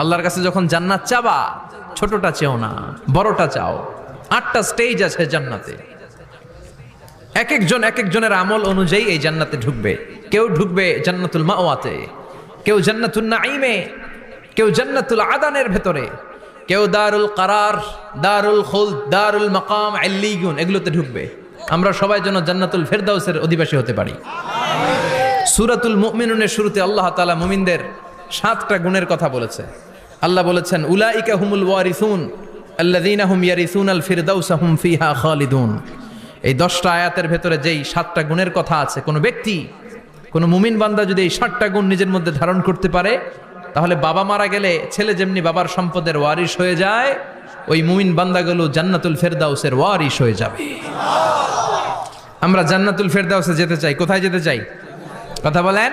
আল্লাহর কাছে যখন জান্নাত চাবা, ছোটটা চেও না, বড়টা চাও। আটটা স্টেজ আছে জান্নাতে। এক একজন, এক একজনের আমল অনুযায়ী এই জান্নাতে ঢুকবে। কেউ ঢুকবে জান্নাতুল মাওয়াতে, কেউ জান্নাতুল নাইমে কেউ জান্নাতুল আদানের ভেতরে, কেউ দারুল কারার, দারুল খুল দারুল মাকাম, আল্লিগুন, এগুলোতে ঢুকবে। আমরা সবাই যেন জান্নাতুল ফেরদাউসের অধিবাসী হতে পারি। সুরাতুল মুমিনুনের শুরুতে আল্লাহ তাআলা মুমিনদের সাতটা গুণের কথা বলেছে। আল্লাহ বলেছেন উলা উলাইকা হুমুল ওয়ারিসুন, আল্লাযীনা হুম ইয়ারিসুন আল ফিরদাউসা হুম ফিহা খালিদুন। এই দশটা আয়াতের ভেতরে যেই সাতটা গুণের কথা আছে, কোনো ব্যক্তি, কোনো মুমিন বান্দা যদি এই সাতটা গুণ নিজের মধ্যে ধারণ করতে পারে, তাহলে বাবা মারা গেলে ছেলে যেমনি বাবার সম্পদের ওয়ারিশ হয়ে যায়, ওই মুমিন বান্দাগুলো জান্নাতুল ফেরদাউসের ওয়ারিশ হয়ে যাবে। আমরা জান্নাতুল ফেরদাউসে যেতে চাই। কোথায় যেতে চাই? কথা বলেন।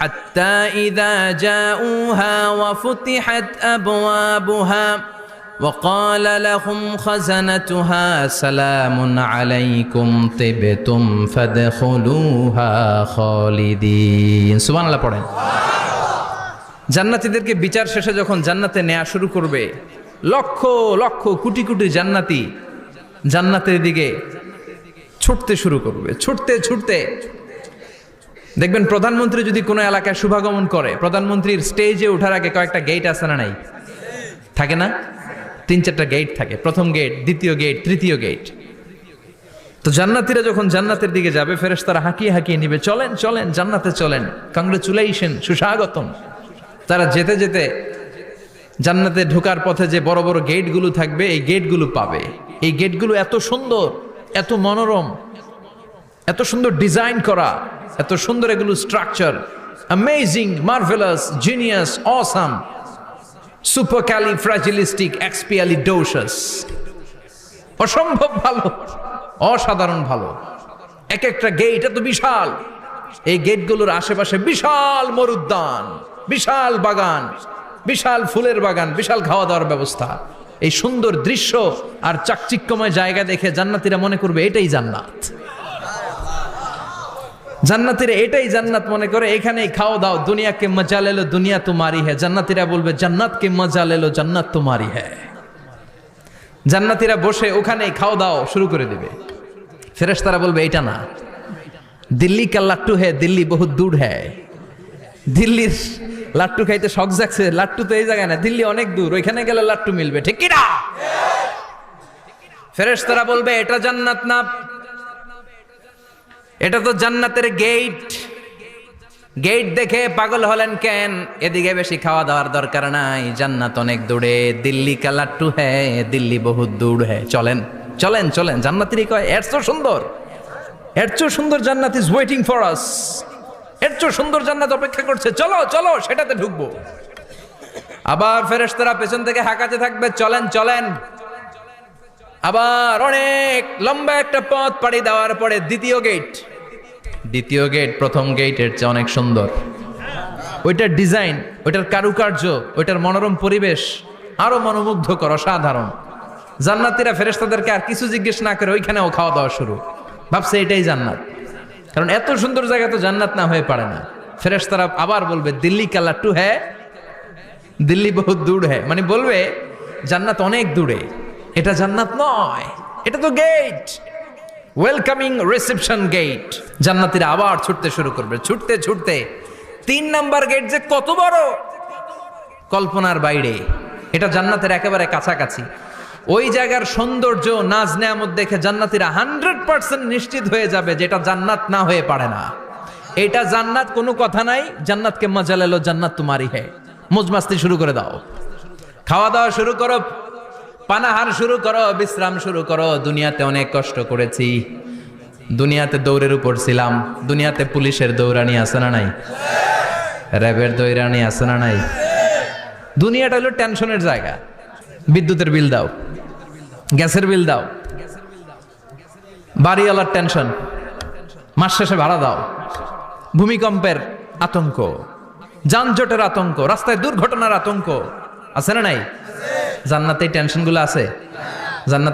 حتى إذا جاءوها وفتحت أبوابها وقال لهم خزنتها سلام عليكم طبتم فادخلوها خالدين سبحان الله পড়েন জান্নাতীদেরকে বিচার শেষে যখন জান্নাতে নেওয়া শুরু করবে লক্ষ লক্ষ কোটি কোটি জান্নাতি জান্নাতের দিকে ছুটতে শুরু করবে ছুটতে ছুটতে দেখবেন প্রধানমন্ত্রী যদি কোনো এলাকায় শুভাগমন করে, প্রধানমন্ত্রীর স্টেজে ওঠার আগে কয়েকটা গেট আছে না নাই? থাকে না? তিন চারটা গেট থাকে। প্রথম গেট দ্বিতীয় গেট তৃতীয় গেট তো জান্নাতিরা যখন জান্নাতের দিকে যাবে ফেরেস তারা হাঁকিয়ে হাঁকিয়ে নিবে, চলেন চলেন, জান্নাতে চলেন। কংগ্রেচুলেশন সুস্বাগতম। তারা যেতে যেতে জান্নাতে ঢোকার পথে যে বড় বড় গেটগুলো থাকবে, এই গেটগুলো পাবে। এই গেটগুলো এত সুন্দর, এত মনোরম, এত সুন্দর ডিজাইন করা। এত সুন্দর এগুলো structure amazing marvellous genius awesome supercalifragilisticexpialidocious অসম্ভব ভালো, অসাধারণ ভালো। এক একটা গেট এত বিশাল। এই গেটগুলোর আশেপাশে বিশাল মরুদ্যান, বিশাল বাগান, বিশাল ফুলের বাগান, বিশাল খাওয়া দাওয়ার ব্যবস্থা। এই সুন্দর দৃশ্য আর চাকচিক্যময় জায়গা দেখে জান্নাতিরা মনে করবে এটাই জান্নাত। জান্নাতিরা এটাই জান্নাত মনে করে, এখানেই খাও দাও, দুনিয়াকে মজা লেলো দুনিয়া তোমারি হ্যাঁ জান্নাতিরা বলবে, জান্নাতকে মজা লেলো জান্নাত তোমারি হ্যাঁ জান্নাতিরা বসে ওখানেই খাও দাও শুরু করে দিবে। ফেরেশতারা বলবে, এটা না। দিল্লি কা লাট্টু হ্যাঁ দিল্লি বহু দূর হ্যাঁ দিল্লির লাট্টু খাইতে শখ জাগছে, লাট্টু তো এই জায়গায় না, দিল্লি অনেক দূর, ওইখানে গেলে লাট্টু মিলবে, ঠিক কি না? ফেরেশতারা বলবে, এটা জান্নাত না। এটা তো জান্নাতের গেট গেট দেখে পাগল হলেন কেন? এদিকে বেশি খাওয়া দাওয়ার দরকার নাই। জান্নাত অনেক দূরে। দিল্লি কা লাট্টু হ্যাঁ দিল্লি বহুত দূর হ্যাঁ চলেন চলেন চলেন। জান্নাতেরই কয়, এর তো সুন্দর। এর চেয়েও সুন্দর জান্নাত ইজ ওয়েটিং ফর আস এর চেয়েও সুন্দর জান্নাত অপেক্ষা করছে। চলো চলো, সেটাতে ঢুকবো। আবার ফেরেশতারা পেছন থেকে হাঁকাতে থাকবে। চলেন চলেন। আবার অনেক লম্বা একটা পথ পাড়ি দেওয়ার পরে দ্বিতীয় গেট দ্বিতীয় গেট প্রথম গেটের চেয়ে অনেক সুন্দর। ওইটার ডিজাইন ওইটার কারুকার্য, ওইটার মনোরম পরিবেশ আরও মনোমুগ্ধকর, অসাধারণ। জান্নাতিরা ফেরেশতাদেরকে আর কিছু জিজ্ঞেস না করে ওইখানেও খাওয়া দাওয়া শুরু। ভাবছে এটাই জান্নাত। কারণ এত সুন্দর জায়গা তো জান্নাত না হয়ে পারে না। ফেরেশতারা আবার বলবে, দিল্লি কা লাট্টু হ্যাঁ দিল্লি বহুত দূর হ্যাঁ মানে বলবে, জান্নাত অনেক দূরে। এটা জান্নাত নয়। এটা তো গেট ওয়েলকামিং রিসেপশন গেট জান্নাতিরা আবার ছুটতে শুরু করবে। ছুটতে ছুটতে। তিন নাম্বার গেট যে কত বড়? কল্পনার বাইরে। এটা জান্নাতের একেবারে কাছাকাছি। ওই জায়গার সৌন্দর্য নাজ নেয়ামত দেখে জান্নাতিরা হান্ড্রেড পার্সেন্ট নিশ্চিত হয়ে যাবে যেটা জান্নাত না হয়ে পারে না। এটা জান্নাত কোনো কথা নাই, জান্নাতকে মজা লেলো জান্নাত তোমারই হে। মজমাস্তি শুরু করে দাও। খাওয়া দাওয়া শুরু করো। পানাহার শুরু করো, বিশ্রাম শুরু করো। দুনিয়াতে অনেক কষ্ট করেছি। দুনিয়াতে দৌড়ের উপর ছিলাম। দুনিয়াতে পুলিশের দৌড়ানি আছে না নাই? র্যাবের দৌড়ানি আছে না নাই? দুনিয়াটা হলো টেনশনের জায়গা। বিদ্যুতের বিল দাও। গ্যাসের বিল দাও। বাড়িওয়ালার টেনশন। মাস শেষে ভাড়া দাও। ভূমিকম্পের আতঙ্ক। যানজটের আতঙ্ক। রাস্তায় দুর্ঘটনার আতঙ্ক। আছে না নাই? জান্নাতে এই টেনশনগুলো আছে? জান্নাত